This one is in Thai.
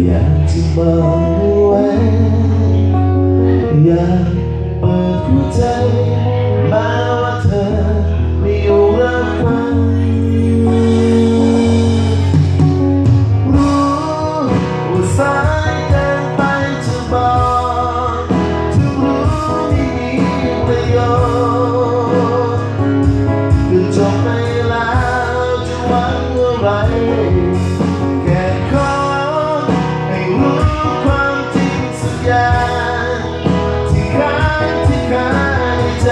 อยากจะบอกไว้อยากเปิดหัวใจแม้ว่าเธอไม่อยู่รับฟังรู้ว่าสายเดินไปจะบอกถึงรู้ไม่มีประโยชน์คือจบไปแล้วจะหวังอะไร ที่ค้างที่ค้างในใจ